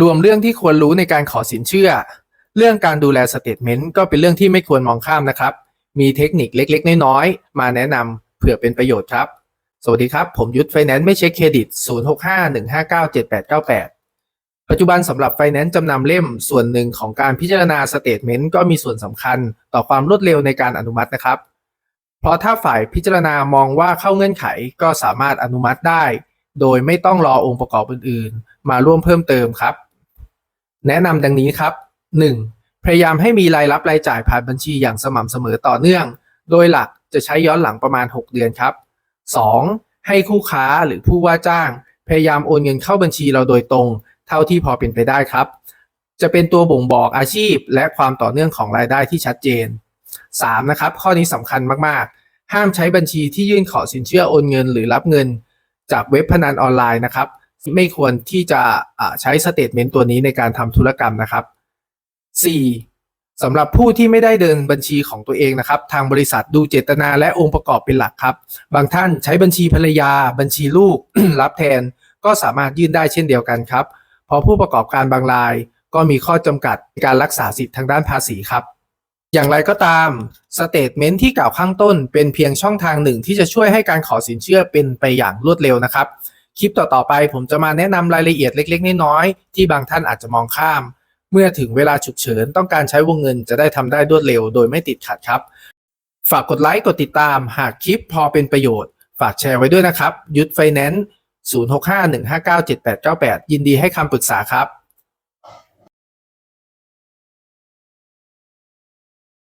รวมเรื่องที่ควรรู้ในการขอสินเชื่อ เรื่องการดูแลสเตทเมนต์ก็เป็นเรื่องที่ไม่ควรมองข้ามนะครับ มีเทคนิคเล็กๆ น้อยๆ มาแนะนำเผื่อเป็นประโยชน์ครับ สวัสดีครับ ผมยุทธไฟแนนซ์ไม่เช็คเครดิต 0651597898 ปัจจุบันสำหรับไฟแนนซ์จำนำเล่มส่วนหนึ่งของการพิจารณาสเตทเมนต์ก็มีส่วนสำคัญต่อความรวดเร็วในการอนุมัตินะครับ เพราะถ้าฝ่ายพิจารณามองว่าเข้าเงื่อนไขก็สามารถอนุมัติได้ โดยไม่ต้องรอองค์ประกอบอื่น ๆ มาร่วมเพิ่มเติมครับ แนะนำดังนี้ครับ 1. พยายามให้มีรายรับรายจ่ายผ่านบัญชีอย่างสม่ำเสมอต่อเนื่อง โดยหลักจะใช้ย้อนหลังประมาณ 6 เดือนครับ 2. ให้คู่ค้าหรือผู้ว่าจ้าง พยายามโอนเงินเข้าบัญชีเราโดยตรง เท่าที่พอเป็นไปได้ครับ จะเป็นตัวบ่งบอกอาชีพ และความต่อเนื่องของรายได้ที่ชัดเจน 3. นะครับ ข้อนี้สำคัญมากๆ ห้ามใช้บัญชีที่ยื่นขอสินเชื่อโอนเงินหรือรับเงิน จากเว็บพนันออนไลน์นะครับ ไม่ควรที่จะใช้สเตทเมนต์ตัวนี้ในการทำธุรกรรมนะครับ 4. สำหรับผู้ที่ไม่ได้เดินบัญชีของตัวเองนะครับ ทางบริษัทดูเจตนาและองค์ประกอบเป็นหลักครับ บางท่านใช้บัญชีภรรยา บัญชีลูก รับแทนก็สามารถยื่นได้เช่นเดียวกันครับ เพราะผู้ประกอบการบางราย ก็มีข้อจำกัดการรักษาสิทธิทางด้านภาษีครับอย่างไรก็ตามสเตทเมนต์ที่กล่าวข้างต้น เป็นเพียงช่องทางหนึ่งที่จะช่วยให้การขอสินเชื่อเป็นไปอย่างรวดเร็วนะครับ คลิปต่อๆไป ผมจะมาแนะนำรายละเอียดเล็ก ๆ น้อยๆที่บางท่านอาจจะมองข้าม เมื่อถึงเวลาฉุกเฉินต้องการใช้วงเงินจะได้ทำได้รวดเร็วโดยไม่ติดขัดครับ ฝากกดไลค์กดติดตามหากคลิปพอเป็นประโยชน์ ฝากแชร์ไว้ด้วยนะครับ ยุทธไฟแนนซ์0651597898 ยินดีให้คำปรึกษาครับ